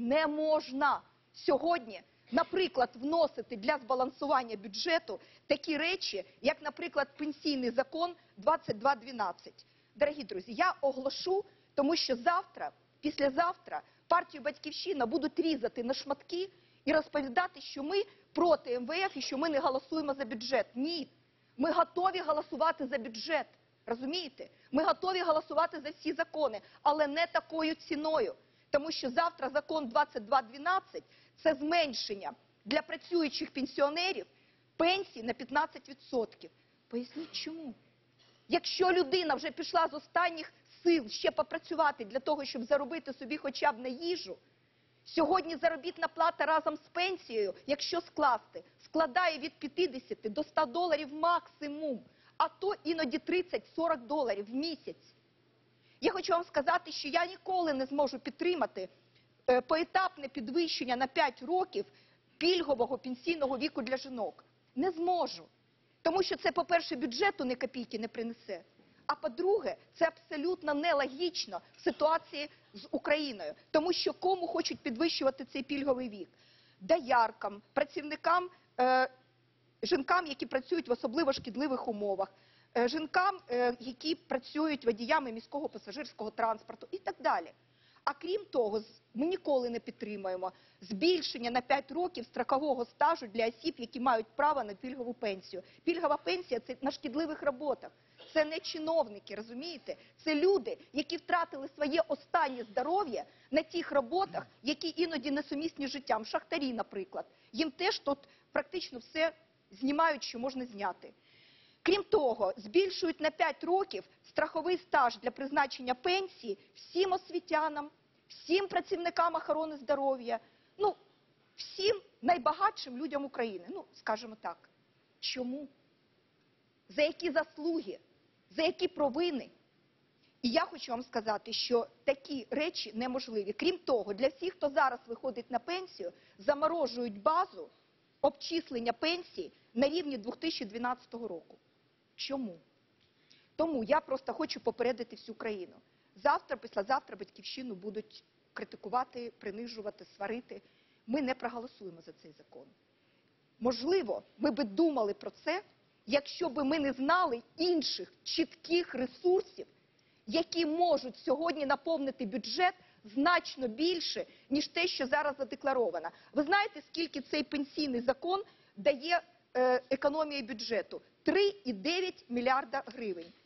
не можна сьогодні, наприклад, вносити для збалансування бюджету такі речі, як, наприклад, пенсійний закон 2212. Дорогі друзі, я оголошу, тому що завтра, післязавтра партію Батьківщина будуть різати на шматки і розповідати, що ми проти МВФ і що ми не голосуємо за бюджет. Ні, ми готові голосувати за бюджет. Розумієте? Ми готові голосувати за всі закони, але не такою ціною. Тому що завтра закон 2212 – це зменшення для працюючих пенсіонерів пенсій на 15%. Поясніть чому? Якщо людина вже пішла з останніх сил ще попрацювати для того, щоб заробити собі хоча б на їжу, сьогодні заробітна плата разом з пенсією, якщо скласти, складає від 50 до 100 доларів максимум, а то іноді 30-40 доларів в місяць. Я хочу вам сказати, що я ніколи не зможу підтримати е, поетапне підвищення на 5 років пільгового пенсійного віку для жінок. Не зможу. Тому що це, по-перше, бюджету ні копійки не принесе. А по-друге, це абсолютно нелогічно в ситуації з Україною. Тому що кому хочуть підвищувати цей пільговий вік? Дояркам, працівникам, е, жінкам, які працюють в особливо шкідливих умовах, е, жінкам, е, які працюють водіями міського пасажирського транспорту і так далі. А крім того, ми ніколи не підтримуємо збільшення на 5 років строкового стажу для осіб, які мають право на пільгову пенсію. Пільгова пенсія це на шкідливих роботах. Це не чиновники, розумієте? Це люди, які втратили своє останнє здоров'я на тих роботах, які іноді несумісні з життям. Шахтарі, наприклад. Їм теж тут практично все знімають, що можна зняти. Крім того, збільшують на 5 років страховий стаж для призначення пенсії всім освітянам, всім працівникам охорони здоров'я, ну, всім найбагатшим людям України. Ну, скажімо так. Чому? За які заслуги? За які провини? І я хочу вам сказати, що такі речі неможливі. Крім того, для всіх, хто зараз виходить на пенсію, заморожують базу обчислення пенсії на рівні 2012 року. Чому? Тому я просто хочу попередити всю країну. Завтра, післязавтра батьківщину будуть критикувати, принижувати, сварити. Ми не проголосуємо за цей закон. Можливо, ми би думали про це, якщо би ми не знали інших чітких ресурсів, які можуть сьогодні наповнити бюджет значно більше, ніж те, що зараз задекларовано. Ви знаєте, скільки цей пенсійний закон дає е, економії бюджету? 3,9 мільярда гривень.